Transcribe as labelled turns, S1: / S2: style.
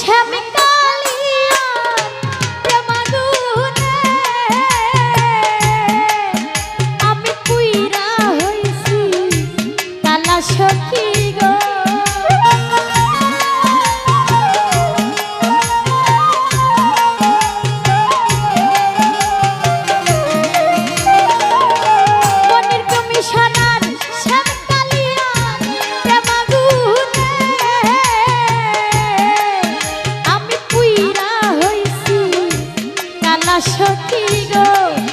S1: শ্যামে না সত্যি গো।